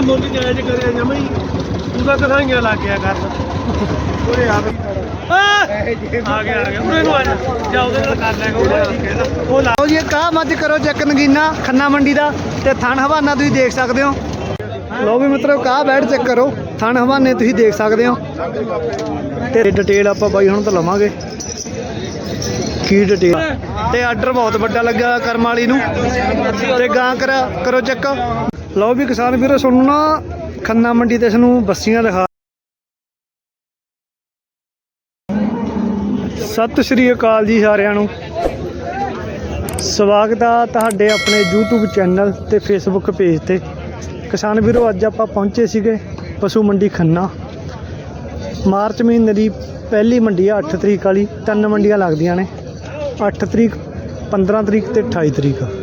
ਤਾਂ ਮੁੱਲ ਜਾਇਜ਼ ਕਰਿਆ ਜਮਾ ਹੀ ਤੂੰ ਤਾਂ ਕਥਾਈਆਂ ਲੱਗ ਗਿਆ ਕਰ। ਓਏ ਆ ਬਈ। ਆ ਗਿਆ ਆ ਗਿਆ। ਉਹਨੇ ਨੂੰ ਆ ਜਾ। ਜਾ ਉਹਦੇ ਨਾਲ ਕਰ ਲੈ ਉਹ ਠੀਕ ਹੈ ਨਾ। ਉਹ ਲਾ। ਲਓ ਜੀ ਕਾ ਮੱਝ ਕਰੋ ਚੱਕ ਨਗੀਨਾ ਖੰਨਾ ਮੰਡੀ ਦਾ ਤੇ ਥਣ ਹਵਾਨਾ ਤੁਸੀਂ ਦੇਖ ਸਕਦੇ ਹੋ। ਲਓ ਵੀ ਮਤਲਬ ਕਾ ਬੈਠ ਚੈੱਕ ਕਰੋ। ਥਣ ਹਵਾਨੇ ਤੁਸੀਂ ਦੇਖ ਸਕਦੇ ਹੋ। ਤੇ ਡਿਟੇਲ ਆਪਾਂ ਬਾਈ ਹੁਣ ਤੋਂ ਲਵਾਂਗੇ। ਕੀ ਡਿਟੇਲ? ਤੇ ਆਰਡਰ ਬਹੁਤ ਵੱਡਾ ਲੱਗਾ ਕਰਮ ਵਾਲੀ ਨੂੰ। ਤੇ ਗਾਂ ਕਰ ਕਰੋ ਚੱਕ। ਲਓ ਵੀ ਕਿਸਾਨ ਵੀਰੋ, ਤੁਹਾਨੂੰ ਨਾ ਖੰਨਾ ਮੰਡੀ ਤੇ ਸਾਨੂੰ ਬੱਸੀਆਂ ਦਿਖਾ ਸਤਿ ਸ਼੍ਰੀ ਅਕਾਲ ਜੀ ਸਾਰਿਆਂ ਨੂੰ। ਸਵਾਗਤ ਆ ਤੁਹਾਡੇ ਆਪਣੇ YouTube ਚੈਨਲ ਤੇ Facebook ਪੇਜ ਤੇ। ਕਿਸਾਨ ਵੀਰੋ, ਅੱਜ ਆਪਾਂ ਪਹੁੰਚੇ ਸੀਗੇ ਪਸ਼ੂ ਮੰਡੀ ਖੰਨਾ। ਮਾਰਚ ਮਹੀਨੇ ਦੀ ਪਹਿਲੀ ਮੰਡੀ ਆ 8 ਤਰੀਕ ਵਾਲੀ। ਤਿੰਨ ਮੰਡੀਆਂ ਲੱਗਦੀਆਂ ਨੇ। 8 ਤਰੀਕ 15 ਤਰੀਕ ਤੇ 28 ਤਰੀਕ।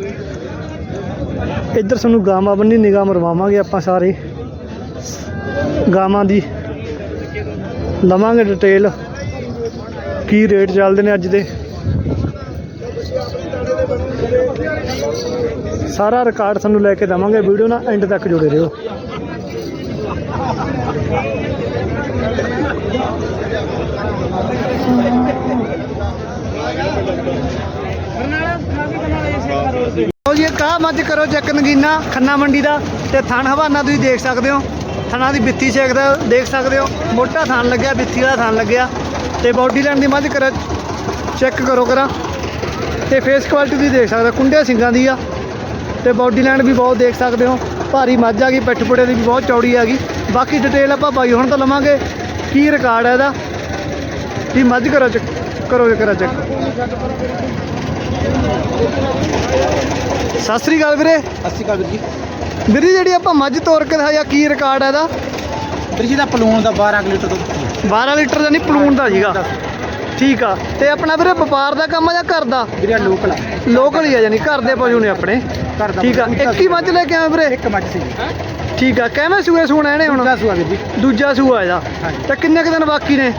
ਇੱਧਰ ਤੁਹਾਨੂੰ ਗਾਵਾਂ ਬੰਨੀ ਨਿਗਾਹ ਮਰਵਾਵਾਂਗੇ ਆਪਾਂ ਸਾਰੇ। ਗਾਵਾਂ ਦੀ ਲਵਾਂਗੇ ਡਿਟੇਲ ਕੀ ਰੇਟ ਚੱਲਦੇ ਨੇ ਅੱਜ ਦੇ? ਸਾਰਾ ਰਿਕਾਰਡ ਤੁਹਾਨੂੰ ਲੈ ਕੇ ਦਵਾਂਗੇ। ਵੀਡੀਓ ਨਾਲ ਐਂਡ ਤੱਕ ਜੁੜੇ ਰਹੋ। ਮੱਝ ਕਰੋ ਚੈੱਕ ਨਗੀਨਾ, ਖੰਨਾ ਮੰਡੀ ਦਾ ਤੇ ਥਣ ਹਵਾਨਾ ਤੁਸੀਂ ਦੇਖ ਸਕਦੇ ਹੋ। ਥਣਾ ਦੀ ਬਿੱਤੀ ਛੇਕਦਾ ਦੇਖ ਸਕਦੇ ਹੋ। ਮੋਟਾ ਥਣ ਲੱਗਿਆ ਬਿੱਤੀ ਵਾਲਾ ਥਣ ਲੱਗਿਆ। ਤੇ ਬਾਡੀ ਲਾਈਨ ਦੀ ਮੱਝ ਕਰੋ ਚੈੱਕ ਕਰੋ ਕਰਾ। ਤੇ ਫੇਸ ਕੁਆਲਿਟੀ ਤੁਸੀਂ ਦੇਖ ਸਕਦੇ ਹੋ ਕੁੰਡੇ ਸਿੰਘਾਂ ਦੀ ਆ। ਤੇ ਬਾਡੀ ਲਾਈਨ ਵੀ ਬਹੁਤ ਦੇਖ ਸਕਦੇ ਹੋ। ਭਾਰੀ ਮੱਝ ਆ ਗਈ, ਪਿੱਠ ਪੁੜੇ ਦੀ ਵੀ ਬਹੁਤ ਚੌੜੀ ਆ ਗਈ। ਬਾਕੀ ਡਿਟੇਲ ਆਪਾਂ ਬਾਈ ਹੁਣ ਤੋਂ ਲਵਾਂਗੇ ਕੀ ਰਿਕਾਰਡ ਹੈ ਇਹਦਾ। ਕੀ ਮੱਝ ਕਰੋ ਚੈੱਕ ਕਰੋ, ਕਰਾ ਚੈੱਕ ਸਤਿ ਸ੍ਰੀ ਅਕਾਲ ਵੀਰੇ। ਸਤਿ ਸ਼੍ਰੀ ਅਕਾਲ ਵੀਰ ਜੀ। ਵੀਰੇ ਜਿਹੜੀ ਆਪਾਂ ਮੱਝ ਤੋਰ ਕੇ ਦਿਖਾਇਆ ਕੀ ਰਿਕਾਰਡ ਹੈ ਇਹਦਾ? ਵੀਰ ਜੀ ਦਾ ਪਲੂਣ ਦਾ 12 ਕੁ ਲੀਟਰ ਦੁੱਧ 12 ਲੀਟਰ ਦਾ ਨਹੀਂ ਪਲੂਣ ਦਾ ਸੀਗਾ। ਠੀਕ ਆ। ਤੇ ਆਪਣਾ ਵੀਰੇ ਵਪਾਰ ਦਾ ਕੰਮ ਆ ਜਾਂ ਘਰ ਦਾ? ਵੀਰੇ ਲੋਕਲ ਆ। ਲੋਕਲ ਹੀ ਆ ਯਾਨੀ ਘਰ ਦੇ ਪਸ਼ੂ ਨੇ ਆਪਣੇ। ਘਰ ਦਾ ਠੀਕ ਆ। ਇੱਕ ਹੀ ਮੱਝ ਲੈ ਕੇ ਆਏ ਵੀਰੇ? ਇੱਕ ਮੱਝ ਸੀ ਜੀ। ਠੀਕ ਆ। ਕਿਵੇਂ ਸੂਏ ਸੂਣਾ ਇਹਨੇ ਹੁਣ? ਦੂਜਾ ਸੂਆ ਵੀਰ ਜੀ। ਦੂਜਾ ਸੂਆ ਇਹਦਾ। ਹਾਂਜੀ। ਤੇ ਕਿੰਨੇ ਕੁ ਦਿਨ ਬਾਕੀ ਨੇ?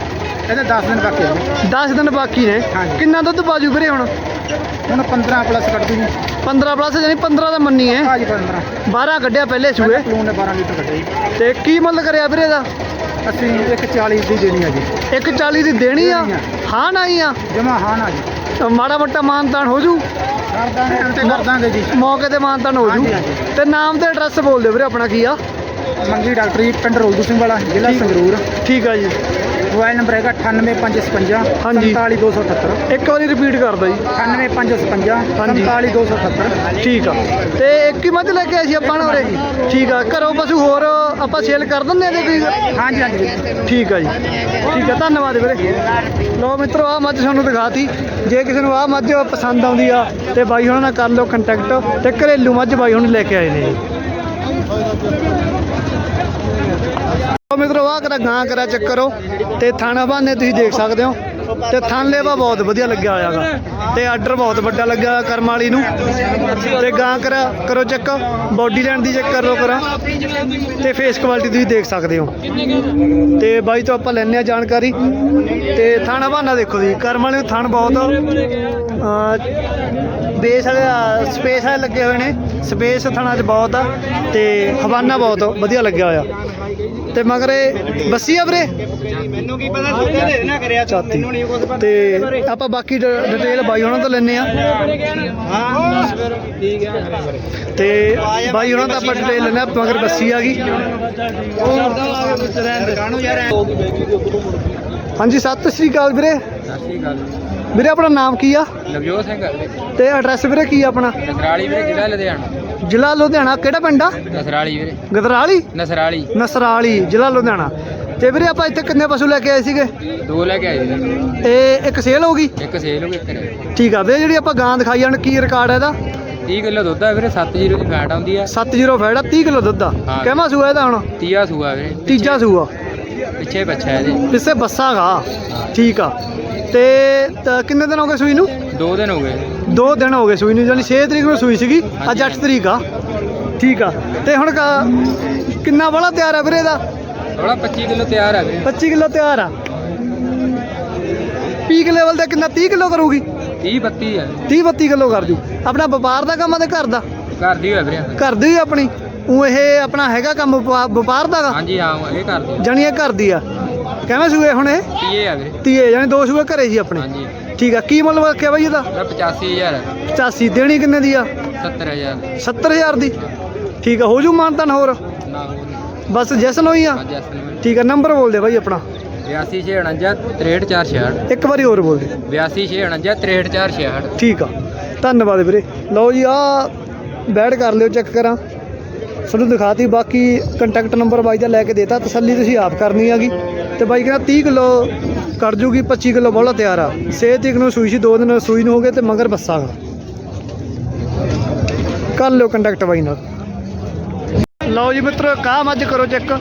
ਇਹਦੇ 10 ਦਿਨ ਬਾਕੀ ਆ ਜੀ। 10 ਦਿਨ ਬਾਕੀ ਨੇ। ਹਾਂਜੀ। ਕਿੰਨਾ ਦੁੱਧ ਬਾਜੂ ਵੀਰੇ ਹੁਣ? ਹੁਣ 15 ਪਲੱਸ ਕੱਢ ਦੂ ਜੀ 15 ਪਲੱਸ ਯਾਨੀ 15 ਦਾ ਮੰਨੀ ਹੈ। ਆ ਜੀ 15 12 ਕੱਢਿਆ ਪਹਿਲੇ ਸੂਏ। ਪਲੂਣ ਨੇ 12 ਲੀਟਰ ਕੱਢਿਆ ਜੀ ਤੇ ਕੀ ਮੁੱਲ ਕਰਿਆ ਵੀਰੇ ਦਾ? ਅਸੀਂ 140 ਦੀ ਦੇਣੀ ਆ ਜੀ। 140 ਦੀ ਦੇਣੀ ਆ। ਹਾਂ ਨਹੀਂ ਆ? ਜਮਾ ਹਾਂ ਨਾ ਜੀ। ਤਾਂ ਮਾੜਾ ਮੋਟਾ ਮਾਨਤਾਨ ਹੋ ਜੂ? ਕਰ ਦਾਂਗੇ ਤੇ ਕਰ ਦਾਂਗੇ ਜੀ। ਮੌਕੇ ਤੇ ਮਾਨਤਾਨ ਹੋ ਜੂ। ਹਾਂਜੀ, ਹਾਂਜੀ। ਤੇ ਨਾਮ ਤੇ ਐਡਰੈਸ ਬੋਲ ਦਿਓ ਵੀਰੇ ਆਪਣਾ ਕੀ ਆ? ਮੰਗੀ ਡਾਕਟਰ ਜੀ ਪਿੰਡ ਰੋਲਦੂ ਸਿੰਘ ਵਾਲਾ ਜ਼ਿਲ੍ਹਾ। ਸੰਗਰੂਰ। ਠੀਕ ਆ ਜੀ। ਮੋਬਾਈਲ ਨੰਬਰ ਹੈਗਾ 98555 ਹਾਂਜੀ। 47278 ਇੱਕ ਵਾਰੀ ਰਿਪੀਟ ਕਰ ਦਿਓ ਜੀ 98555 ਹਾਂਜੀ। 47278 ਠੀਕ ਆ। ਤੇ ਇੱਕ ਹੀ ਮੱਝ ਲੈ ਕੇ ਆਏ ਸੀ ਆਪਾਂ ਨਾ ਉਰੇ? ਠੀਕ ਆ। ਘਰੋਂ ਪਸ਼ੂ ਹੋਰ ਆਪਾਂ ਸੇਲ ਕਰ ਦਿੰਦੇ ਆ ਜੇ ਕੋਈ? ਹਾਂਜੀ ਹਾਂਜੀ। ਵੀਰ ਜੀ। ਠੀਕ ਆ ਜੀ। ਠੀਕ ਆ ਧੰਨਵਾਦ ਵੀਰੇ। ਲੋ ਮਿੱਤਰੋ ਆ ਮੱਝ ਤੁਹਾਨੂੰ ਦਿਖਾਤੀ। ਜੇ ਕਿਸੇ ਨੂੰ ਆ ਮੱਝ ਪਸੰਦ ਆਉਂਦੀ ਆ ਤੇ ਬਾਈ ਉਹਨਾਂ ਨਾਲ ਕਰ ਲਓ ਕੰਟੈਕਟ ਤੇ ਘਰੇਲੂ ਮੱਝ ਬਾਈ ਹੁਣ ਲੈ ਕੇ ਆਏ ਨੇ। ਲੋ ਮਿੱਤਰੋ ਆ ਕਰਾ ਗਾਂ ਕਰਾ ਚੱਕ ਕਰੋ ਤੇ ਥਾਣਾ ਬਾਨੇ ਤੁਸੀਂ ਦੇਖ ਸਕਦੇ ਹੋ। ਤੇ ਥਣ ਲੇਵਾ ਬਹੁਤ ਵਧੀਆ ਲੱਗਿਆ ਹੋਇਆਗਾ ਤੇ ਆਰਡਰ ਬਹੁਤ ਵੱਡਾ ਲੱਗਿਆ ਹੋਇਆ ਕਰਮ ਵਾਲੀ ਨੂੰ। ਤੇ ਗਾਂ ਕਰਾ ਕਰੋ ਚੱਕ। ਬਾਡੀ ਲੈਣ ਦੀ ਚੈੱਕ ਕਰ ਲਓ ਕਰਾ। ਤੇ ਫੇਸ ਕੁਆਲਿਟੀ ਤੁਸੀਂ ਦੇਖ ਸਕਦੇ ਹੋ। ਤੇ ਬਾਈ ਤੋਂ ਆਪਾਂ ਲੈਣੇ ਆ ਜਾਣਕਾਰੀ। ਤੇ ਥਾਣਾ ਬਹਾਨਾ ਦੇਖੋ ਜੀ ਕਰਮ ਵਾਲੇ ਨੂੰ ਥਣ ਬਹੁਤ ਬੇਸ ਵਾਲੇ ਸਪੇਸ ਵਾਲੇ ਲੱਗੇ ਹੋਏ ਨੇ। ਸਪੇਸ ਥਾਣਾ 'ਚ ਬਹੁਤ ਆ। ਤੇ ਹਵਾਨਾ ਬਹੁਤ ਵਧੀਆ ਲੱਗਿਆ ਹੋਇਆ। ਤੇ ਮਗਰ ਇਹ ਬੱਸੀ ਆ ਵੀਰੇ? ਮੈਨੂੰ ਕੀ ਪਤਾ ਤੂੰ ਤੇ ਨਾ ਕਰਿਆ ਚਾਤੀ। ਤੇ ਆਪਾਂ ਬਾਕੀ ਡ- ਡਿਟੇਲ ਬਾਈ ਉਹਨਾਂ ਤੋਂ ਲੈਣੇ ਆ ਹਾਂ। ਠੀਕ ਹੈ ਤੇ ਬਾਈ ਉਹਨਾਂ ਤੋਂ ਆਪਾਂ ਡਿਟੇਲ ਲੈਣੇ ਆ ਮਗਰ ਬੱਸੀ ਆ ਗਈ। ਕਾਣੂ ਯਾਰ ਹਾਂਜੀ ਸਤਿ ਸ੍ਰੀ ਅਕਾਲ ਵੀਰੇ। ਸਤਿ ਸ਼੍ਰੀ ਅਕਾਲ ਵੀਰੇ ਆਪਣਾ ਨਾਮ ਕੀ ਆ? ਨਵਜੋਤ ਸਿੰਘ ਤੇ ਐਡਰੈਸ ਵੀਰੇ ਕੀ ਆ ਆਪਣਾ? ਨਸਰਾਲੀ ਵੀਰੇ ਜ਼ਿਲ੍ਹਾ ਲੁਧਿਆਣਾ। ਜ਼ਿਲ੍ਹਾ ਲੁਧਿਆਣਾ ਕਿਹੜਾ ਪਿੰਡ ਆ? ਨਸਰਾਲੀ ਵੀਰੇ। ਗਦਰਾਲੀ? ਨਸਰਾਲੀ। ਨਸਰਾਲੀ ਜ਼ਿਲ੍ਹਾ ਲੁਧਿਆਣਾ। ਤੇ ਵੀਰੇ ਆਪਾਂ ਇੱਥੇ ਕਿੰਨੇ ਪਸ਼ੂ ਲੈ ਕੇ ਆਏ ਸੀਗੇ? ਦੋ ਲੈ ਕੇ ਆਏ ਜੀ ਇਹ ਇੱਕ ਸੇਲ ਹੋ ਗਈ? ਇੱਕ ਸੇਲ ਹੋ ਗਈ ਇੱਕ ਰਹਿ ਠੀਕ ਆ ਵੀਰੇ ਜਿਹੜੀ ਆਪਾਂ ਗਾਂ ਦਿਖਾਈ ਜਾਣ ਕੀ ਰਿਕਾਰਡ ਹੈ ਇਹਦਾ? 30 ਕਿਲੋ ਦੁੱਧ ਆ ਵੀਰੇ 70 ਦੀ ਫੈਟ ਆਉਂਦੀ ਆ। 70 ਫੈੜਾ 30 ਕਿਲੋ ਦੁੱਧ ਆ। ਹਾਂ। ਕਿਵੇਂ ਸੂਆ ਇਹਦਾ ਹੁਣ? ਤੀਆ ਸੂਆ ਵੀਰੇ ਤੀਜਾ ਸੂਆ। ਪਿੱਛੇ ਬੱਚਾ ਇਹਦੇ। ਪਿੱਛੇ ਬੱਸਾ ਗਾ। ਠੀਕ ਆ। ਤੇ ਤਾਂ ਕਿੰਨੇ ਦਿਨ ਹੋ ਗਏ ਸੂਈ ਨੂੰ? ਦੋ ਦਿਨ ਹੋ ਗਏ। ਦੋ ਦਿਨ ਹੋ ਗਏ ਸੂਈ ਨੂੰ ਯਾਨੀ 6 ਤਰੀਕ ਨੂੰ ਸੂਈ ਸੀਗੀ ਅੱਜ 8 ਤਰੀਕ ਆ। ਠੀਕ ਆ। ਤੇ ਹੁਣ ਕ- ਕਿੰਨਾ ਵਾਲਾ ਤਿਆਰ ਆ ਵੀਰੇ ਇਹਦਾ? ਥੋੜਾ 25 ਕਿਲੋ ਤਿਆਰ ਆ ਵੀਰੇ। 25 ਕਿਲੋ ਤਿਆਰ ਆ। ਪੀਕ ਲੈਵਲ ਤੇ ਕਿੰਨਾ 30 ਕਿਲੋ ਕਰੂਗੀ? 30 32 ਆ। 30 32 ਕਿਲੋ ਕਰ ਜੂ। ਆਪਣਾ ਵਪਾਰ ਦਾ ਕੰਮ ਆ ਤੇ ਘਰ ਦਾ? ਘਰ ਦੀ ਹੋਇਆ ਵੀਰੇ। ਘਰ ਦੀ ਆਪਣੀ? ਉਹ ਇਹ ਆਪਣਾ ਹੈਗਾ ਕੰਮ ਵਪਾ- ਵਪਾਰ ਦਾਗਾ ਹਾਂਜੀ ਹਾਂ ਇਹ ਕਰਦੀ ਜਾਣੀ ਇਹ ਘਰ ਦੀ ਆ। ਕਿਵੇਂ ਸੂਏ ਹੁਣ ਇਹ? ਤੀਏ ਆ ਵੀਰੇ। ਤੀਏ ਜਾਣੀ ਦੋ ਸੂਏ ਘਰੇ ਜੀ ਆਪਣੇ। ਹਾਂਜੀ। ਠੀਕ ਆ ਕੀ ਮੁੱਲ ਰੱਖਿਆ ਬਾਈ ਇਹਦਾ? ਇਹਦਾ 85000 ਹੈ 85 ਦੇਣੀ ਕਿੰਨੇ ਦੀ ਆ? 70000 70000 ਦੀ? ਠੀਕ ਆ ਹੋ ਜੂ ਮਾਨਤਨ ਹੋਰ? ਨਾ। ਬਸ ਜੈਸਨ ਹੋਈ ਆ? ਅਸਲ ਠੀਕ ਆ ਨੰਬਰ ਬੋਲ ਦੇ ਬਾਈ ਆਪਣਾ। 8249 63466 ਇੱਕ ਵਾਰੀ ਹੋਰ ਬੋਲ ਦੇ। 8249 63466 ਠੀਕ ਆ ਧੰਨਵਾਦ ਵੀਰੇ। ਲਓ ਜੀ ਆ ਬੈਡ ਕਰ ਲਿਓ ਚੈੱਕ ਕਰਾਂ। ਤੁਹਾਨੂੰ ਦਿਖਾਤੀ ਬਾਕੀ ਕੰਟੈਕਟ ਨੰਬਰ ਬਾਈ ਦਾ ਲੈ ਕੇ ਦੇਤਾ। ਤਸੱਲੀ ਤੁਸੀਂ ਆਪ ਕਰਨੀ ਹੈਗੀ। ਤੇ ਬਾਈ ਕਹਿੰਦਾ 30 ਕਿਲੋ ਕਰ ਜੂਗੀ 25 ਕਿਲੋ ਬੋਲਾ ਤਿਆਰ ਆ। ਸਿਹਤ ਇੱਕ ਨੂੰ ਸੂਈ ਸੀ, ਦੋ ਦਿਨ ਸੂਈ ਨੂੰ ਹੋ ਗਏ ਤੇ ਮਗਰ ਬੱਸਾਗਾ। ਕਰ ਲਿਓ ਕੰਟੈਕਟ ਬਾਈ ਨਾਲ। ਲਓ ਜੀ ਮਿੱਤਰੋ, ਕਾਹ ਮੱਝ ਕਰੋ ਚੈੱਕ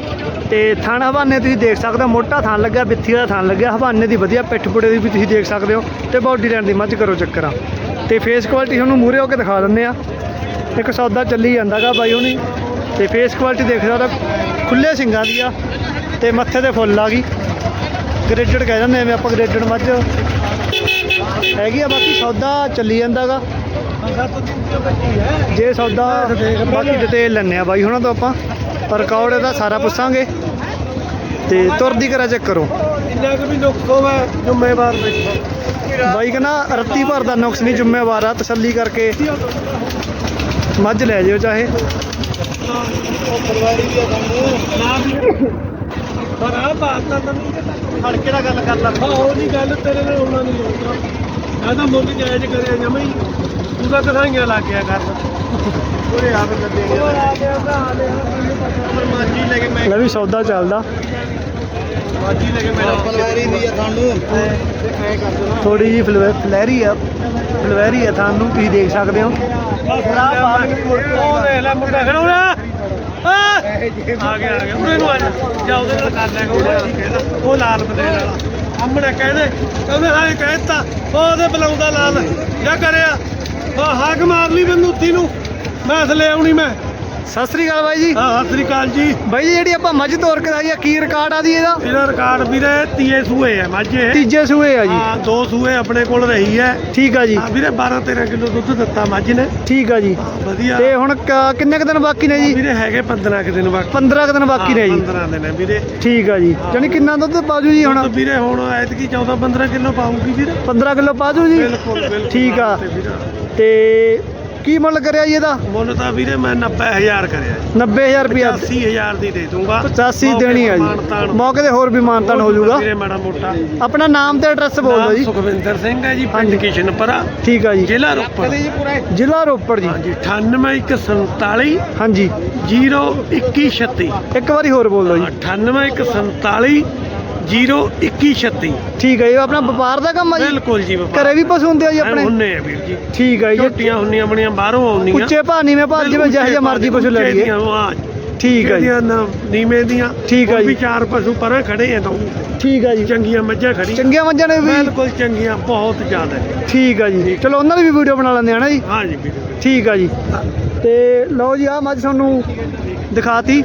ਤੇ ਥਣ ਹਵਾਨੇ ਤੁਸੀਂ ਦੇਖ ਸਕਦੇ ਹੋ, ਮੋਟਾ ਥਣ ਲੱਗਿਆ ਬਿੱਥੀ ਦਾ ਥਣ ਲੱਗਿਆ। ਹਵਾਨੇ ਦੀ ਵਧੀਆ ਪਿੱਠ ਪੁੜੇ ਦੀ ਵੀ ਤੁਸੀਂ ਦੇਖ ਸਕਦੇ ਹੋ ਤੇ ਬਾਡੀ ਲੈਣ ਦੀ ਮੱਝ ਕਰੋ ਚੱਕਰਾਂ ਤੇ ਫੇਸ ਕੁਆਲਿਟੀ ਤੁਹਾਨੂੰ ਮੂਰੇ ਹੋ ਕੇ ਦਿਖਾ ਦਿੰਦੇ ਆ ਇੱਕ ਸੌਦਾ ਚੱਲੀ ਜਾਂਦਾਗਾ ਬਾਈ ਹੁਣੀ। ਤੇ ਫੇਸ ਕੁਆਲਿਟੀ ਦੇਖ ਸਕਦੇ ਹੋ, ਖੁੱਲੇ ਸਿੰਗਾਂ ਦੀ ਆ ਤੇ ਮੱਥੇ ਤੇ ਫੁੱਲ ਆ ਗਈ। ਗ੍ਰੇਡਡ ਕਹਿ ਦਿੰਦੇ ਐਵੇਂ ਆਪਾਂ ਗ੍ਰੇਡਡ ਮੱਝ। ਹੈਗੀ ਆ ਬਾਕੀ ਸੌਦਾ ਚੱਲੀ ਜਾਂਦਾਗਾ। ਜੇ ਸੌਦਾ ਬਾਕੀ ਡਿਟੇਲ ਲੈਣੇ ਆ ਬਾਈ ਹੁਣਾਂ ਤੋਂ ਆਪਾਂ ਪਰ ਰਿਕਾਰਡ ਇਹਦਾ ਸਾਰਾ ਪੁੱਛਾਂਗੇ। ਤੇ ਤੁਰਦੀ ਕਰਾ ਚੈੱਕ ਕਰੋ। ਇੰਨਾ ਕੁ ਵੀ ਨੁਕਸੋ ਮੈਂ ਜ਼ਿੰਮੇਵਾਰ ਬੈਠਾ ਬਾਈ ਕਹਿੰਦਾ ਰੱਤੀ ਭਰ ਦਾ ਨੁਕਸ ਨਹੀਂ ਜ਼ਿੰਮੇਵਾਰ ਆ ਤਸੱਲੀ ਕਰਕੇ ਮੱਝ ਲੈ ਜਿਓ ਚਾਹੇ। ਨਾ ਵੀ ਪਰ ਆ ਬਾਤ ਤਾਂ ਤੈਨੂੰ ਫੜ ਕੇ ਦਾ ਗੱਲ ਕਰ ਲਾ। ਹਾਂ ਉਹ ਨਹੀਂ ਗੱਲ ਤੇਰੇ ਨਾਲ ਉਹਨਾਂ ਨਹੀਂ ਹੋਊਗਾ ਮੈਂ ਤਾਂ ਮੁੱਲ ਜਾਇਜ਼ ਕਰਿਆ ਜਮਈ ਤੂੰ ਤਾਂ ਕਥਾਈਆਂ ਲੱਗ ਗਿਆ ਕਰ। ਉਹਰੇ ਆਪ ਲੱਦੇ ਗਿਆ ਆ। ਗਿਆ ਤਾਂ ਆ ਗਿਆ ਮਾਜੀ ਲੈ ਕੇ ਮੈਂ ਲੈ ਵੀ ਸੌਦਾ ਚੱਲਦਾ। ਮਾਜੀ ਲੈ ਕੇ ਮੈਂ ਪਲਵਾਰੀ ਦੀ ਆ ਤੁਹਾਨੂੰ ਐ ਕਰ ਦੋ ਥੋੜੀ ਜੀ ਫਲੈਰੀ ਆ। ਫਲਵੈਰੀ ਆ ਤੁਹਾਨੂੰ ਤੁਸੀਂ ਦੇਖ ਸਕਦੇ ਹੋ। ਉਹ ਦੇਖ ਲੈ ਮੁੰਡਾ ਖੜਾ ਹੋਣਾ ਆ ਆ ਗਿਆ ਆ ਗਿਆ। ਉਹਨੇ ਨੂੰ ਆ ਜਾ। ਜਾ, ਉਹਦੇ ਨਾਲ ਕਰ ਲੈ ਕਹਿੰਦਾ ਉਹ ਲਾਲ ਬਦੇਲ ਵਾਲਾ ਸਾਹਮਣੇ ਕਹਿੰਦੇ ਕਹਿੰਦੇ ਹਾਂ ਇਹ ਕਹਿਤਾ ਉਹ ਉਹਦੇ ਬੁਲਾਉਂਦਾ ਲਾਲ। ਜਾ ਕਰਿਆ। ਉਹ ਹਾਕ ਮਾਰ ਲਈ ਮੈਨੂੰ ਉੱਤੀ ਨੂੰ। ਮੈਂ ਥਲੇ ਆਉਣੀ ਮੈਂ। ਸਤਿ ਸ੍ਰੀ ਅਕਾਲ ਬਾਈ ਜੀ। ਹਾਂ ਸਤਿ ਸ੍ਰੀ ਅਕਾਲ ਜੀ। ਬਾਈ ਜੀ ਜਿਹੜੀ ਆਪਾਂ ਮੱਝ ਤੋਰ ਕੇ ਆਈ ਆ ਕੀ ਰਿਕਾਰਡ ਆ ਦੀ ਇਹਦਾ? ਇਹਦਾ ਰਿਕਾਰਡ ਵੀਰੇ ਤੀਏ ਸੂਏ ਹੈ ਮਾਝੇ ਤੀਜੇ ਸੂਏ ਆ ਜੀ। ਹਾਂ ਦੋ ਸੂਏ ਆਪਣੇ ਕੋਲ ਰਹੀ ਹੈ। ਠੀਕ ਆ ਜੀ। ਹਾਂ ਵੀਰੇ 12 13 ਕਿਲੋ ਦੁੱਧ ਦਿੱਤਾ ਮੱਝ ਨੇ। ਠੀਕ ਆ ਜੀ। ਵਧੀਆ। ਤੇ ਹੁਣ ਕ- ਕਿੰਨੇ ਕੁ ਦਿਨ ਬਾਕੀ ਨੇ ਜੀ? ਵੀਰੇ ਹੈਗੇ 15 ਕਿ ਦਿਨ ਬਾਕੀ। 15 ਕੁ ਦਿਨ ਬਾਕੀ ਨੇ ਜੀ। 15 ਦਿਨ ਹੈ ਵੀਰੇ। ਠੀਕ ਆ ਜੀ। ਜਾਨੀ ਕਿੰਨਾ ਦੁੱਧ ਪਾਜੂ ਜੀ ਹੁਣ? ਹੁਣ ਵੀਰੇ ਹੁਣ ਐਤਕੀ 14 15 ਕਿਲੋ ਪਾਉਂਗੀ ਵੀਰੇ। 15 ਕਿਲੋ ਪਾਜੂ ਜੀ? ਬਿਲਕੁਲ ਬਿਲਕੁਲ। ਠੀਕ ਆ। ਤੇ ਕੀ ਮੁੱਲ ਕਰਿਆ ਜੀ ਇਹਦਾ? ਮੁੱਲ ਤਾਂ ਵੀਰੇ ਮੈਂ 90000 ਕਰਿਆ 90000 ਰੁਪਿਆ 85000 ਦੀ ਦੇ ਦੂੰਗਾ 85 ਦੇਣੀ ਆ ਜੀ। ਮੌਕੇ ਤੇ ਹੋਰ ਵੀ ਮਾਨਤਾਨ ਹੋ ਜਾਊਗਾ। ਵੀਰੇ ਮਾੜਾ ਮੋਟਾ। ਆਪਣਾ ਨਾਮ ਤੇ ਐਡਰੈਸ ਬੋਲ ਦਿਓ ਜੀ। ਸੁਖਵਿੰਦਰ ਸਿੰਘ ਹੈ ਜੀ। ਪਿੰਡ ਕਿਸ਼ਨਪੁਰਾ। ਠੀਕ ਆ ਜੀ। ਜ਼ਿਲ੍ਹਾ ਰੋਪੜ। ਜ਼ਿਲ੍ਹਾ ਰੋਪੜ ਜੀ। ਹਾਂਜੀ 98147 ਹਾਂਜੀ। 0136 ਇੱਕ ਵਾਰੀ ਹੋਰ ਬੋਲ ਦਿਓ ਜੀ। 98147 0136 ਠੀਕ ਹੈ ਜੀ ਆਪਣਾ ਵਪਾਰ ਦਾ ਕੰਮ ਆ ਜੀ? ਬਿਲਕੁਲ ਜੀ ਬਾਬਾ ਘਰੇ ਵੀ ਪਸ਼ੂ ਹੁੰਦੇ ਆ ਜੀ ਆਪਣੇ? ਹੁੰਨੇ ਆ ਵੀਰ ਜੀ। ਠੀਕ ਹੈ ਜੀ। ਝੋਟੀਆਂ ਹੁੰਨੀਆਂ ਬਣੀਆਂ ਬਾਹਰੋਂ ਆਉਂਦੀਆਂ। ਉੱਚੇ ਭਾਅ ਨੀਵੇਂ ਭਾਅ ਜਿਵੇਂ ਜਿਹੋ ਜਿਹਾ ਮਰਜ਼ੀ ਪਸ਼ੂ ਲੈ ਲਈਏ। ਠੀਕ ਹੈ ਜੀ। ਨੀਵੇਂ ਦੀਆਂ ਠੀਕ ਹੈ ਉਹ ਵੀ ਜੀ। ਚਾਰ ਪਸ਼ੂ ਪਰਾਂ ਖੜੇ ਆ ਤਾਂ ਠੀਕ ਹੈ ਜੀ। ਚੰਗੀਆਂ ਮੱਝਾਂ ਖੜੀ ਚੰਗੀਆਂ ਮੱਝਾਂ ਨੇ ਵੀ ਬਿਲਕੁਲ ਚੰਗੀਆਂ ਬਹੁਤ ਜ਼ਿਆਦਾ। ਠੀਕ ਹੈ ਜੀ। ਚਲੋ ਉਹਨਾਂ ਦੀ ਵੀ ਵੀਡੀਓ ਬਣਾ ਲੈਂਦੇ ਆ ਨਾ ਜੀ? ਹਾਂ ਜੀ ਠੀਕ ਆ ਜੀ। ਤੇ ਲਓ ਜੀ ਆ ਮੱਝ ਤੁਹਾਨੂੰ ਦਿਖਾਤੀ।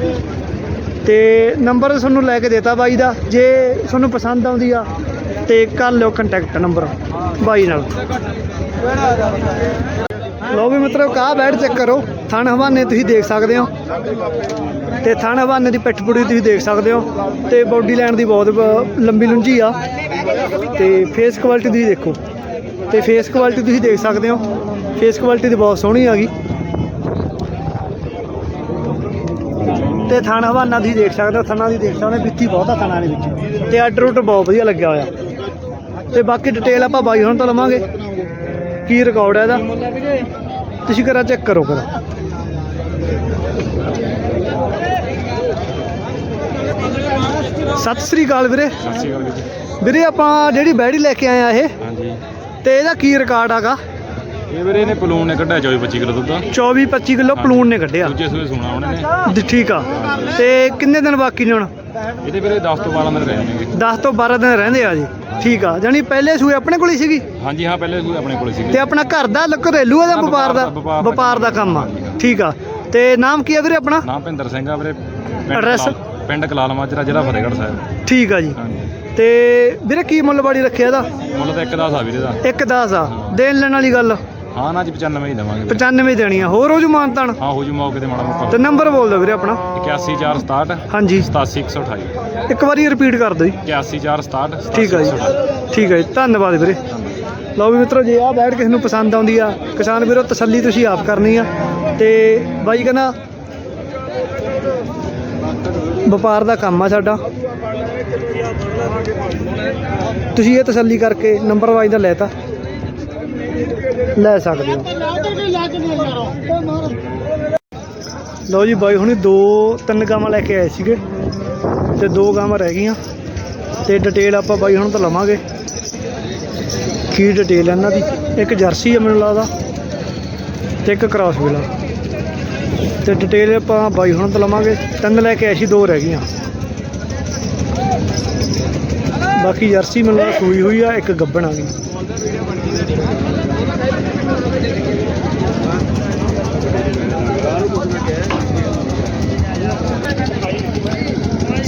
ਤੇ ਨੰਬਰ ਤੁਹਾਨੂੰ ਲੈ ਕੇ ਦੇਤਾ ਬਾਈ ਦਾ, ਜੇ ਤੁਹਾਨੂੰ ਪਸੰਦ ਆਉਂਦੀ ਆ, ਤੇ ਕਰ ਲਿਓ ਕੰਟੈਕਟ ਨੰਬਰ ਬਾਈ ਨਾਲ। ਲਓ ਵੀ ਮਤਲਬ ਕਾਹ ਬੈਠ ਚੈੱਕ ਕਰੋ, ਥਣ ਹਵਾਨੇ ਤੁਸੀਂ ਦੇਖ ਸਕਦੇ ਹੋ। ਤੇ ਥਣ ਹਵਾਨੇ ਦੀ ਪਿੱਠ ਪੁੜੀ ਤੁਸੀਂ ਦੇਖ ਸਕਦੇ ਹੋ, ਤੇ ਬੋਡੀ ਲਾਈਨ ਦੀ ਬਹੁਤ ਲੰਬੀ ਲੁੰਜੀ ਆ। ਤੇ ਫੇਸ ਕੁਆਲਿਟੀ ਤੁਸੀਂ ਦੇਖੋ। ਤੇ ਫੇਸ ਕੁਆਲਿਟੀ ਤੁਸੀਂ ਦੇਖ ਸਕਦੇ ਹੋ। ਫੇਸ ਕੁਆਲਿਟੀ ਦੀ ਬਹੁਤ ਸੋਹਣੀ ਆ ਗਈ। ਤੇ ਥਣ ਹਵਾਨਾ ਤੁਸੀਂ ਦੇਖ ਸਕਦੇ ਹੋ ਥਣਾ ਦੀ ਦੇਖ ਸਕਦੇ ਹੋ ਬਿੱਤੀ ਬਹੁਤ ਆ ਥਣਾ ਦੇ ਵਿੱਚ। ਤੇ ਆਰਡਰ ਰੂਟ ਬਹੁਤ ਵਧੀਆ ਲੱਗਿਆ ਹੋਇਆ। ਤੇ ਬਾਕੀ ਡਿਟੇਲ ਆਪਾਂ ਬਾਈ ਹੁਣ ਤੋਂ ਲਵਾਂਗੇ ਕੀ ਰਿਕਾਰਡ ਹੈ ਇਹਦਾ। ਤੁਸੀਂ ਕਰਾ ਚੈੱਕ ਕਰੋ ਕਰਾ ਸਤਿ ਸ੍ਰੀ ਅਕਾਲ ਵੀਰੇ। ਸਤਿ ਸ਼੍ਰੀ ਅਕਾਲ ਵੀਰੇ ਆਪਾਂ ਜਿਹੜੀ ਬੈੜੀ ਲੈ ਕੇ ਆਏ ਆ ਇਹ ਹਾਂਜੀ। ਤੇ ਇਹਦਾ ਕੀ ਰਿਕਾਰਡ ਹੈਗਾ ਇਹ ਵੀਰੇ ਨੇ ਪਲੂਨ ਨੇ ਕੱਢਿਆ 24 25 ਕਿਲੋ ਦੁੱਧ। 24 25 ਕਿਲੋ ਪਲੂਣ ਨੇ ਕੱਢਿਆ। ਦੂਜੇ ਸੂਏ ਸੁਣਾ ਉਹਨੇ ਨੇ। ਜੀ, ਠੀਕ ਆ। ਤੇ ਕਿੰਨੇ ਦਿਨ ਬਾਕੀ ਨੇ ਹੁਣ? ਇਹਦੇ ਵੀਰੇ 10 ਤੋਂ 12 ਦਿਨ ਰਹੇ ਨੇਗੇ 10 ਤੋਂ 12 ਦਿਨ ਰਹਿੰਦੇ ਆ ਜੀ। ਠੀਕ ਆ। ਜਾਨੀ ਪਹਿਲੇ ਸੂਏ ਆਪਣੇ ਕੋਲ ਹੀ ਸੀਗੀ? ਹਾਂਜੀ ਹਾਂ ਪਹਿਲੇ ਸੂਏ ਆਪਣੇ ਕੋਲ ਸੀਗੇ। ਤੇ ਆਪਣਾ ਘਰ ਦਾ ਲ- ਘਰੇਲੂ ਆ ਜਾਂ ਹਾਂ, ਵਪਾਰ ਦਾ? ਵਪਾਰ ਦਾ- ਵਪਾਰ ਦਾ ਕੰਮ ਆ। ਠੀਕ ਆ। ਤੇ ਨਾਮ ਕੀ ਆ ਵੀਰੇ ਆਪਣਾ? ਨਾਮ ਭਿੰਦਰ ਸਿੰਘ ਆ ਵੀਰੇ। ਪਿੰਡ Address? ਕਲਾਲ- ਪਿੰਡ ਕਲਾਲ ਮਾਜਰਾ ਜ਼ਿਲ੍ਹਾ ਫਤਿਹਗੜ੍ਹ ਸਾਹਿਬ। ਠੀਕ ਆ ਜੀ। ਹਾਂਜੀ। ਤੇ ਵੀਰੇ ਕੀ ਮੁੱਲ ਬਾੜੀ ਰੱਖਿਆ ਇਹਦਾ? ਮੁੱਲ ਤਾਂ ਇੱਕ ਦਾ ਸਾ ਵੀਰੇ ਦਾ। ਇੱਕ 10 ਆ। ਦੇਣ ਲੈਣ ਵਾਲੀ ਗੱਲ? ਹਾਂ ਨਾ ਜੀ 95 ਹੀ ਦੇਵਾਂਗੇ। ਵੀਰੇ। 95 ਦੇਣੀ ਆ। ਹੋਰ ਹੋ ਜੂ ਮਾਨਤਾਨ? ਹਾਂ ਹੋ ਜੂ ਮੌਕੇ ਤੇ ਮਾੜਾ ਤੇ ਮੋਟਾ ਨੰਬਰ ਬੋਲ ਦਿਓ ਵੀਰੇ ਆਪਣਾ। 81467 ਹਾਂਜੀ। 87128 ਇੱਕ ਵਾਰੀ ਰਿਪੀਟ ਕਰ ਦਿਓ ਜੀ। 81467 ਠੀਕ ਆ ਜੀ। ਠੀਕ ਹੈ ਜੀ। ਧੰਨਵਾਦ ਵੀਰੇ। ਲਓ ਵੀ ਮਿੱਤਰੋ ਜੇ ਆ ਬੈਠ ਕਿਸੇ ਨੂੰ ਪਸੰਦ ਆਉਂਦੀ ਆ ਕਿਸਾਨ ਵੀਰੋ ਤਸੱਲੀ ਤੁਸੀਂ ਆਪ ਕਰਨੀ ਆ। ਤੇ ਬਾਈ ਕਹਿੰਦਾ ਵਪਾਰ ਦਾ ਕੰਮ ਆ ਸਾਡਾ। ਤੁਸੀਂ ਇਹ ਤਸੱਲੀ ਕਰਕੇ ਨੰਬਰ ਵਾਈਜ਼ ਦਾ ਲੈਤਾ ਲੈ ਸਕਦੇ ਹੋ। ਲਓ ਜੀ ਬਾਈ, ਹੁਣੀ ਦੋ, ਤਿੰਨ ਗਾਵਾਂ ਲੈ ਕੇ ਆਏ ਸੀਗੇ ਤੇ ਦੋ ਗਾਵਾਂ ਰਹਿ ਗਈਆਂ। ਤੇ ਡਿਟੇਲ ਆਪਾਂ ਬਾਈ ਹੁਣ ਤੋਂ ਲਵਾਂਗੇ। ਕੀ ਡਿਟੇਲ ਹੈ ਇਹਨਾਂ ਦੀ? ਇੱਕ ਜਰਸੀ ਹੈ ਮੈਨੂੰ ਲੱਗਦਾ ਤੇ ਇੱਕ ਕ੍ਰਾਸ ਵਿਲਾ ਤੇ ਡਿਟੇਲ ਆਪਾਂ ਬਾਈ ਹੁਣ ਤੋਂ ਲਵਾਂਗੇ। ਤਿੰਨ ਲੈ ਕੇ ਆਏ ਸੀ, ਦੋ ਰਹਿ ਗਈਆਂ। ਬਾਕੀ ਜਰਸੀ ਮੈਨੂੰ ਲੱਗਦਾ ਸੂਈ ਹੋਈ ਆ, ਇੱਕ ਗੱਬਣ ਆ ਗਈ।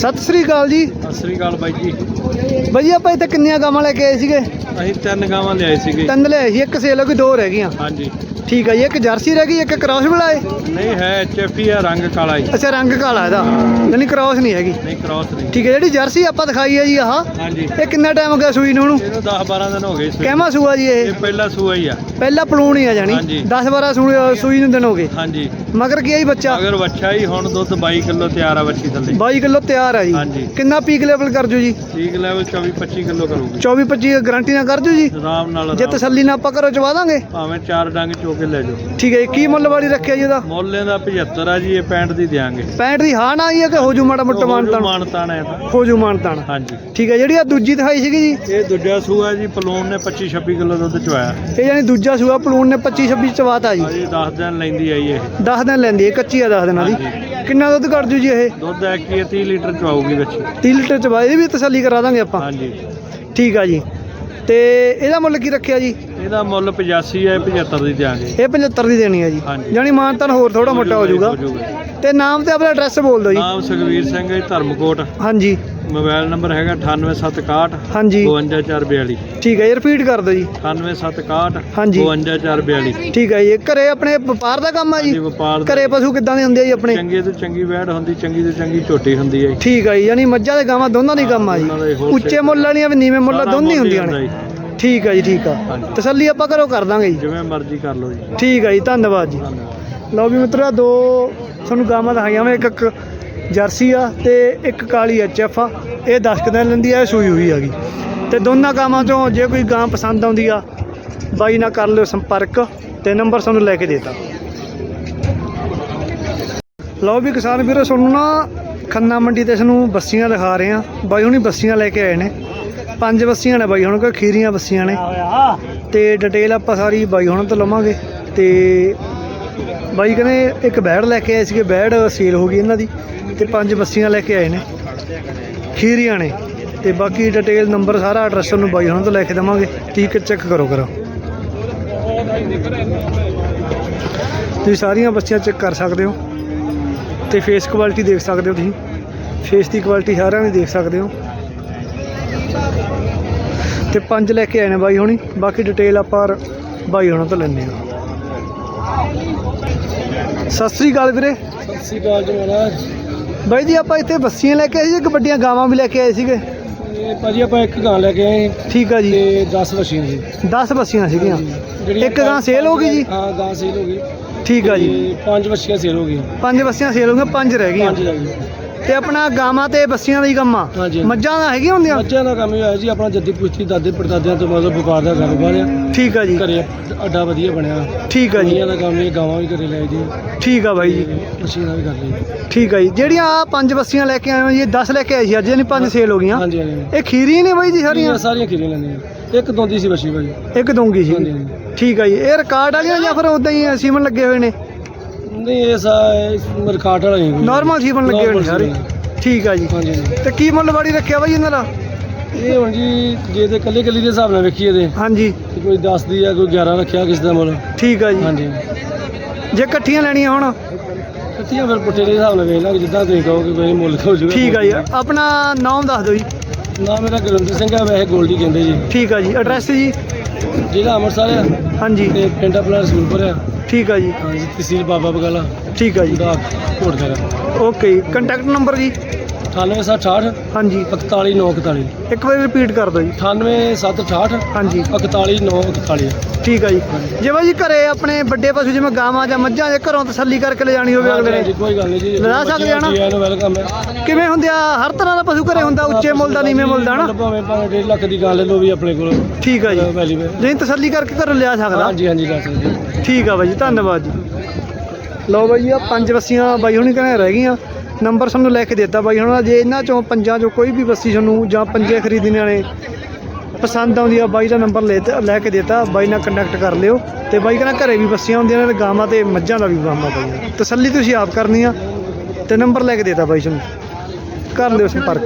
ਸਤਿ ਸ੍ਰੀ ਅਕਾਲ ਜੀ। ਸਤਿ ਸ੍ਰੀ ਅਕਾਲ ਬਾਈ ਜੀ। ਬਾਈ ਆਪਾਂ ਇੱਥੇ ਕਿੰਨੀਆਂ ਗਾਵਾਂ ਲੈ ਕੇ ਆਏ ਸੀਗੇ? ਅਸੀਂ ਤਿੰਨ ਗਾਵਾਂ ਲਿਆਏ ਸੀਗੇ। ਤਿੰਨ ਲੈ ਆਏ ਸੀ ਇੱਕ ਸੇਲ ਹੋ ਗਈ ਦੋ ਰਹਿ ਗਈਆਂ। ਹਾਂਜੀ। ਠੀਕ ਹੈ ਜੀ ਇੱਕ ਜਰਸੀ ਰਹਿ ਗਈ ਇੱਕ ਕ੍ਰਾਸ ਬੁਲਾਏ ਨਹੀਂ ਹੈ ਐਚਐਫਈ ਆ ਰੰਗ ਕਾਲਾ ਜੀ ਅੱਛਾ ਰੰਗ ਕਾਲਾ ਇਹਦਾ। ਯਾਨੀ ਕ੍ਰਾਸ ਨਹੀਂ ਹੈਗੀ। ਨਹੀਂ ਕ੍ਰਾਸ ਨਹੀਂ। ਠੀਕ ਹੈ ਜਿਹੜੀ ਜਰਸੀ ਆਪਾਂ ਦਿਖਾਈ ਹੈ ਜੀ ਆਹ ਹਾਂਜੀ। ਇਹ ਕਿੰਨਾ ਟਾਈਮ ਹੋ ਗਿਆ ਸੂਈ ਨੂੰ ਇਹਨੂੰ 10 12 ਦਿਨ ਹੋ ਗਏ ਸੂਈ। ਕਹਿਮਾ ਸੂਆ ਜੀ ਇਹ? ਇਹ ਪਹਿਲਾ ਸੂਆ ਹੀ ਆ। ਪਹਿਲਾ ਪਲੂਣ ਹੀ ਆ ਜਾਣੀ। ਹਾਂਜੀ। 10 12 ਸੂਈ ਨੂੰ ਦਿਨ ਹੋ ਗਏ। ਹਾਂਜੀ। ਮਗਰ ਕੀ ਆਈ ਬੱਚਾ? ਅਗਰ ਵੱਛਾ ਹੀ ਹੁਣ ਦੁੱਧ 22 ਕਿਲੋ ਤਿਆਰ ਆ ਵੱਛੀ ਥੱਲੇ। 22 ਕਿਲੋ ਤਿਆਰ ਆ ਜੀ। ਹਾਂਜੀ। ਕਿੰਨਾ ਪੀਕ ਲੈਵਲ ਕਰ ਜੋ ਜੀ? ਠੀਕ ਲੈਵਲ 24 25 ਕਿਲੋ ਕਰੂਗੀ। 24 25 ਗਾਰੰਟੀ ਨਾਲ ਕਰ ਜੋ ਜੀ? ਆਰਾਮ ਨਾਲ ਜੇ ਆਰਾਮ। ਤਸੱਲੀ ਨਾਲ। ਆਪਾਂ ਘਰੋਂ ਚਵਾ ਦਾਂਗੇ? ਭਾਵੇਂ ਚਾਰ ਡੰਗ ਚੋ ਕੇ ਲੈ ਜਾਓ। ਠੀਕ ਹੈ ਜੀ। ਕੀ ਮੁੱਲ ਵਾਲੀ ਰੱਖਿਆ ਜੀ ਇਹਦਾ? ਮੁੱਲ ਇਹਦਾ 75 ਆ ਜੀ ਇਹ 65 ਦੀ ਦਿਆਂਗੇ। 65 ਦੀ ਹਾਂ ਨਾ ਆਈ ਹੈ ਕਿ ਹੋ ਜੂ ਮਾੜਾ ਮੋਟਾ ਮਾਨਤਾਨ? ਮਾਨਤਾਨ ਹੈ ਤਾਂ। ਹੋ ਜੂ ਮਾਨਤਾਨ। ਹਾਂਜੀ। ਠੀਕ ਹੈ ਜਿਹੜੀ ਆ ਦੂਜੀ ਦਿਖਾਈ ਸੀਗੀ ਜੀ। ਇਹ ਦੂਜਾ ਸੂਆ ਜੀ ਪਲੂਨ ਨੇ 25 26 ਕਿਲੋ ਦੁੱਧ ਚੁਆਇਆ ਇਹ ਯਾਨੀ ਦੂਜਾ ਸੂਆ ਪਲੂਣ ਨੇ 25 26 ਚਵਾਤਾ ਜੀ। ਅਜੇ 10 ਦਿਨ ਲੈਂਦੀ ਆਈ ਇਹ। 10 ਦਿਨ ਲੈਂਦੀ ਹੈ ਕੱਚੀ ਆ 10 ਦਿਨਾਂ ਦੀ। ਕਿੰਨਾ ਦੁੱਧ ਕੱਢ ਜੂ ਜੀ ਇਹ? ਦੁੱਧ ਹੈ ਕਿ 30 ਲੀਟਰ ਚਵਾਉਗੀ ਬੱਚੀ 30 ਲੀਟਰ ਚ ਬਾਅਦ ਵੀ ਤਸੱਲੀ ਕਰਾ ਦਾਂਗੇ ਆਪਾਂ। ਹਾਂਜੀ। ਠੀਕ ਆ ਜੀ। ਤੇ ਇਹਦਾ ਮੁੱਲ ਕੀ ਰੱਖਿਆ ਜੀ? ਇਹਦਾ ਮੁੱਲ 85 ਹੈ 75 ਦੀ ਦਿਆਂਗੇ। ਇਹ 75 ਦੀ ਦੇਣੀ ਹੈ ਜੀ। ਹਾਂਜੀ। ਯਾਨੀ ਮਾਨਤਾਨ ਹੋਰ ਥੋੜਾ ਮੋਟਾ ਹੋ ਜਾਊਗਾ। ਤੇ ਨਾਮ ਤੇ ਆਪਣਾ ਐਡਰੈਸ ਬੋਲ ਦਿਓ ਜੀ। ਨਾਮ ਸੁਖਵੀਰ ਸਿੰਘ ਹੈ ਧਰਮਕੋਟ। ਹਾਂਜੀ। ਮੋਬਾਈਲ ਨੰਬਰ ਹੈਗਾ 98761 ਹਾਂਜੀ। 52442 ਠੀਕ ਹੈ ਜੀ ਰਿਪੀਟ ਕਰ ਦਿਓ ਜੀ। 98761 ਹਾਂਜੀ। 52442 ਠੀਕ ਹੈ ਜੀ। ਇਹ ਘਰੇ ਆਪਣੇ ਵਪਾਰ ਦਾ ਕੰਮ ਆ ਜੀ? ਵਪਾਰ ਦਾ। ਘਰੇ ਪਸ਼ੂ ਕਿੱਦਾਂ ਦੇ ਹੁੰਦੇ ਆ ਜੀ ਆਪਣੇ? ਚੰਗੀ ਤੋਂ ਚੰਗੀ ਵੈੜ ਹੁੰਦੀ ਚੰਗੀ ਤੋਂ ਚੰਗੀ ਝੋਟੀ ਹੁੰਦੀ ਹੈ। ਠੀਕ ਹੈ ਜੀ। ਯਾਨੀ ਮੱਝਾਂ ਤੇ ਗਾਵਾਂ ਦੋਨਾਂ ਦੀ ਕੰਮ ਆ ਜੀ। ਦੋਨਾਂ ਦਾ ਹੀ wholesale ਉੱਚੇ ਮੁੱਲ ਵਾਲੀਆਂ ਵੀ ਨੀਵੇਂ ਮੁੱਲ ਸਾਰਾ ਦੋਨੇ ਮੁੱਲ ਹੀ ਹੁੰਦੀਆਂ ਹੁੰਦਾ ਨੇ। ਠੀਕ ਹੈ ਜੀ ਠੀਕ ਆ। ਹਾਂਜੀ। ਤਸੱਲੀ ਆਪਾਂ ਘਰੋਂ ਕਰ ਦਾਂਗੇ ਜੀ। ਜਿਵੇਂ ਮਰਜ਼ੀ ਕਰ ਲਓ ਜੀ। ਠੀਕ ਹੈ ਜੀ ਧੰਨਵਾਦ ਜੀ। ਧੰਨਵਾਦ। ਲਓ ਵੀ ਮਿੱਤਰੋ ਦੋ ਤੁਹਾਨੂੰ ਗਾਵਾਂ ਦਿਖਾਈਆਂ ਵਾ ਇੱਕ ਇੱਕ ਜਰਸੀ ਆ ਤੇ ਇੱਕ ਕਾਲੀ ਐਚ ਐਫ ਆ। ਇਹ 10 ਕੁ ਦਿਨ ਲੈਂਦੀ ਆ ਇਹ ਸੂਈ ਹੋਈ ਹੈਗੀ ਤੇ ਦੋਨਾਂ ਗਾਵਾਂ ਚੋਂ ਜੇ ਕੋਈ ਗਾਂ ਪਸੰਦ ਆਉਂਦੀ ਆ ਬਾਈ ਨਾਲ ਕਰ ਲਿਓ ਸੰਪਰਕ ਤੇ ਨੰਬਰ ਤੁਹਾਨੂੰ ਲੈ ਕੇ ਦੇਤਾ। ਲਓ ਵੀ ਕਿਸਾਨ ਵੀਰੋ ਤੁਹਾਨੂੰ ਨਾ ਖੰਨਾ ਮੰਡੀ ਤੇ ਸਾਨੂੰ ਬੱਸੀਆਂ ਦਿਖਾ ਰਹੇ ਆ। ਬਾਈ ਹੁਣੀ ਬੱਸੀਆਂ ਲੈ ਕੇ ਆਏ ਨੇ। ਪੰਜ ਬੱਸੀਆਂ ਨੇ ਬਾਈ, ਹੁਣ ਕੋਈ ਖੀਰੀਆਂ ਬੱਸੀਆਂ ਨੇ। ਤੇ ਡਿਟੇਲ ਆਪਾਂ ਸਾਰੀ ਬਾਈ ਹੁਣ ਤੋਂ ਲਵਾਂਗੇ। ਤੇ ਬਾਈ ਕਹਿੰਦੇ ਇੱਕ ਬੈੜ ਲੈ ਕੇ ਆਏ ਸੀਗੇ, ਬੈੜ ਸੇਲ ਹੋ ਗਈ ਇਹਨਾਂ ਦੀ। ਤੇ ਪੰਜ ਬੱਸੀਆਂ ਲੈ ਕੇ ਆਏ ਨੇ। ਖੀਰੀਆਂ ਨੇ। ਤੇ ਬਾਕੀ ਡਿਟੇਲ ਨੰਬਰ ਸਾਰਾ ਐਡਰੈਸ ਨੂੰ ਬਾਈ ਹੁਣ ਤੋਂ ਲੈ ਕੇ ਦੇਵਾਂਗੇ। ਠੀਕ ਹੈ ਚੈੱਕ ਕਰੋ ਕਰੋ। ਤੁਸੀਂ ਸਾਰੀਆਂ ਬੱਸੀਆਂ ਚੈੱਕ ਕਰ ਸਕਦੇ ਹੋ। ਤੇ ਫੇਸ ਕੁਆਲਿਟੀ ਦੇਖ ਸਕਦੇ ਹੋ ਤੁਸੀਂ। ਫੇਸ ਦੀ ਕੁਆਲਿਟੀ ਸਾਰਿਆਂ ਦੀ ਦੇਖ ਸਕਦੇ ਹੋ। ਤੇ ਪੰਜ ਲੈ ਕੇ ਆਏ ਨੇ ਬਾਈ ਹੁਣੀ। ਬਾਕੀ ਡਿਟੇਲ ਆਪਾਂ ਬਾਈ ਹੁਣਾਂ ਤੋਂ ਲੈਣੇ ਆ ਸਤਿ ਸ੍ਰੀ ਅਕਾਲ ਵੀਰੇ। ਸਤਿ ਸ਼੍ਰੀ ਅਕਾਲ ਜੀ ਮਹਾਰਾਜ। ਬਾਈ ਜੀ ਆਪਾਂ ਇੱਥੇ ਬੱਸੀਆਂ ਲੈ ਕੇ ਆਏ ਸੀ ਇੱਕ ਵੱਡੀਆਂ ਗਾਵਾਂ ਵੀ ਲੈ ਕੇ ਆਏ ਸੀਗੇ? ਇਹ ਭਾਜੀ ਆਪਾਂ ਇੱਕ ਗਾਂ ਲੈ ਕੇ ਆਏ ਠੀਕ ਆ ਜੀ। ਤੇ 10 ਵਸ਼ੀਆਂ ਸੀ। 10 ਬੱਸੀਆਂ ਸੀਗੀਆਂ। ਇੱਕ ਗਾਂ ਸੇਲ ਹੋ ਗਈ ਜੀ? ਹਾਂ ਗਾਂ ਸੇਲ ਹੋ ਗਈ। ਠੀਕ ਆ ਜੀ। ਪੰਜ ਵਸ਼ੀਆਂ ਸੇਲ ਹੋ ਗਈਆਂ। ਪੰਜ ਬੱਸੀਆਂ ਸੇਲ ਹੋ ਗਈਆਂ ਪੰਜ ਰਹਿ ਗਈਆਂ। ਪੰਜ ਰਹਿ ਗਈਆਂ। ਤੇ ਆਪਣਾ ਗਾਵਾਂ ਤੇ ਬੱਸੀਆਂ ਦਾ ਹੀ ਕੰਮ ਆ। ਹਾਂਜੀ। ਮੱਝਾਂ ਦਾ ਹੈਗੀਆਂ ਹੁੰਦੀਆਂ? ਬੱਚਿਆਂ ਦਾ ਕੰਮ ਇਹ ਹੋਇਆ ਜੀ ਆਪਣਾ ਜੱਦੀ ਪੁਸ਼ਤੀ ਦਾਦੇ ਪੜਦਾਦਿਆਂ ਤੋਂ ਮਤਲਬ ਵਪਾਰ ਦਾ ਕਾਰੋਬਾਰ ਆ। ਠੀਕ ਆ ਜੀ। ਘਰੇ ਅੱਡਾ ਵਧੀਆ ਬਣਿਆ। ਠੀਕ ਆ ਜੀ। ਕੁੜੀਆਂ ਦਾ ਕੰਮ ਇਹ ਗਾਵਾਂ ਵੀ ਘਰੇ ਲੈ ਜੀ। ਠੀਕ ਆ ਬਾਈ ਜੀ। ਮਸ਼ੀਨਾਂ ਵੀ ਕਰ ਲਈ। ਠੀਕ ਆ ਜੀ। ਜਿਹੜੀਆਂ ਆ ਪੰਜ ਬੱਸੀਆਂ ਲੈ ਕੇ ਆਏ ਹੋ ਜੀ 10 ਲੈ ਕੇ ਆਏ ਸੀ ਅੱਜ ਯਾਨੀ ਪੰਜ ਸੇਲ ਹੋ ਗਈਆਂ। ਹਾਂਜੀ ਹਾਂਜੀ। ਇਹ ਖੀਰੀ ਨੇ ਬਾਈ ਜੀ ਸਾਰੀਆਂ? ਸਾਰੀਆਂ ਸਾਰੀਆਂ ਖੀਰੀਆਂ ਲੈਂਦੀਆਂ ਇੱਕ ਦੋਂਦੀ ਸੀ ਬੱਚੀ ਭਾਜੀ ਇੱਕ ਦੂੰਗੀ ਸੀ। ਹਾਂਜੀ, ਹਾਂਜੀ। ਠੀਕ ਆ ਜੀ। ਇਹ ਰਿਕਾਰਡ ਵਾਲੀਆਂ ਜਾਂ ਫਿਰ ਉਦਾਂ ਹੀ ਸੀਮਨ ਲੱਗੇ ਹੋਏ ਨੇ? ਨਹੀਂ ਇਹ ਸਾ ਮਰਕਾਟ ਵਾਲਾ ਨਹੀਂ ਨਾਰਮਲ ਸੀਮਨ ਲੱਗੇ ਹੋਏ ਨੇ Normal ਸਾਰੇ। ਠੀਕ ਆ ਜੀ। ਹਾਂਜੀ ਹਾਂਜੀ। ਤੇ ਕੀ ਮੁੱਲ ਵਾੜੀ ਰੱਖਿਆ ਬਾਈ ਇਹਨਾਂ ਦਾ? ਇਹ ਹੁਣ ਜੀ ਜੇ ਤੇ ਕੱਲੇ ਕੱਲੀ ਦੇ ਹਿਸਾਬ ਨਾਲ ਵੇਖੀਏ ਤੇ ਹਾਂਜੀ। ਤੇ ਕੋਈ 10 ਦੀ ਆ ਕੋਈ 11 ਰੱਖਿਆ ਕਿਸ ਦਾ ਮੁੱਲ। ਠੀਕ ਆ ਜੀ। ਹਾਂਜੀ। ਜੇ ਇਕੱਠੀਆਂ ਲੈਣੀਆਂ ਹੁਣ। ਕੱਤੀਆਂ ਫਿਰ ਪੁੱਠੇ ਦੇ ਹਿਸਾਬ ਨਾਲ ਵੇਖ ਲਾਂਗੇ ਜਿੱਦਾਂ ਤੁਸੀਂ ਕਹੋਗੇ ਕੋਈ ਮੁੱਲ ਹੋ ਠੀਕ ਆ ਜੀ। ਆਪਣਾ ਨਾਮ ਦੱਸ ਦਿਓ ਜੀ। ਨਾ ਮੇਰਾ ਗੁਰਵਿੰਦਰ ਸਿੰਘ ਆ ਵੈਸੇ ਗੋਲਡੀ ਕਹਿੰਦੇ ਜੀ। ਠੀਕ ਆ ਜੀ। ਐਡਰੈਸ ਜੀ। ਜ਼ਿਲ੍ਹਾ ਅੰਮ੍ਰਿਤਸਰ ਆ। ਹਾਂਜੀ। ਤੇ ਪਿੰਡ ਆਪਣਾ ਰਸੂਲਪੁਰ ਆ। ਠੀਕ ਆ ਜੀ। ਹਾਂਜੀ ਤਹਿਸੀਲ ਬਾਬਾ ਬਗਾਲਾ। ਠੀਕ ਆ ਜੀ। ਦਾ ਕੋਟ ਕਰਾ ਓਕੇ ਜੀ ਕੰਟੈਕਟ ਨੰਬਰ ਜੀ? 98768 ਹਾਂਜੀ। 41941 ਇੱਕ ਵਾਰੀ ਰਿਪੀਟ ਕਰ ਦਿਓ ਜੀ। 98768 ਹਾਂਜੀ। 41941 ਠੀਕ ਆ ਜੀ। ਜੇ ਬਾਈ ਜੀ ਘਰੇ ਆਪਣੇ ਵੱਡੇ ਪਸ਼ੂ ਜਿਵੇਂ ਗਾਵਾਂ ਜਾਂ ਮੱਝਾਂ ਦੇ ਘਰੋਂ ਤਸੱਲੀ ਕਰਕੇ ਲਿਜਾਣੀ ਹੋਵੇ ਅਗਲੇ ਨੇ ਕੋਈ ਗੱਲ ਨਹੀਂ ਜੀ। ਲਿਜਾ ਸਕਦੇ ਆ ਨਾ? ਜੀ ਇਹਨੂੰ ਵੈਲਕਮ ਹੈ। ਕਿਵੇਂ ਹੁੰਦੇ ਆ? ਹਰ ਤਰ੍ਹਾਂ ਦਾ ਪਸ਼ੂ ਘਰੇ ਹੁੰਦਾ ਉੱਚੇ ਮੁੱਲ ਦਾ ਨੀਵੇਂ ਮੁੱਲ ਦਾ ਨਾ ਭਾਵੇਂ ਭਾਵੇਂ 1.5 ਲੱਖ ਦੀ ਗੱਲ ਲੈ ਵੀ ਆਪਣੇ ਕੋਲ। ਠੀਕ ਆ ਜੀ। ਜੇ ਤਸੱਲੀ ਕਰਕੇ ਘਰੋਂ ਲਿਆ ਸਕਦਾ। ਹਾਂਜੀ ਹਾਂਜੀ ਲੈ ਸਕਦੇ ਜੀ। ਠੀਕ ਆ ਬਾਈ ਜੀ, ਧੰਨਵਾਦ ਜੀ। ਲਓ ਬਾਈ ਜੀ ਆ ਪੰਜ ਬੱਸੀਆਂ ਬਾਈ ਹੁਣੀ ਕਹਿੰਦੇ ਰਹਿ ਗਈਆਂ। ਨੰਬਰ ਸਾਨੂੰ ਲੈ ਕੇ ਦਿੱਤਾ ਬਾਈ ਹੁਣ ਜੇ ਇਹਨਾਂ ਚੋਂ ਪੰਜਾਂ ਚੋਂ ਕੋਈ ਵੀ ਬੱਸੀ ਤੁਹਾਨੂੰ ਜਾਂ ਪੰਜੇ ਖਰੀਦਣੇ ਵਾਲੇ ਪਸੰਦ ਆਉਂਦੀ ਆ, ਬਾਈ ਦਾ ਨੰਬਰ ਲੈ ਤੇ- ਲੈ ਕੇ ਦਿੱਤਾ। ਬਾਈ ਨਾਲ ਕੰਟੈਕਟ ਕਰ ਲਿਓ। ਤੇ ਬਾਈ ਕਹਿੰਦਾ ਘਰੇ ਵੀ ਬੱਸੀਆਂ ਹੁੰਦੀਆਂ ਨੇ ਗਾਵਾਂ ਤੇ ਮੱਝਾਂ ਦਾ ਵੀ ਗਾਵਾਂ ਬਾਈ ਤਸੱਲੀ ਤੁਸੀਂ ਆਪ ਕਰਨੀ ਆ। ਤੇ ਨੰਬਰ ਲੈ ਕੇ ਦਿੱਤਾ ਬਾਈ ਤੁਹਾਨੂੰ। ਕਰ ਲਿਓ ਸੰਪਰਕ।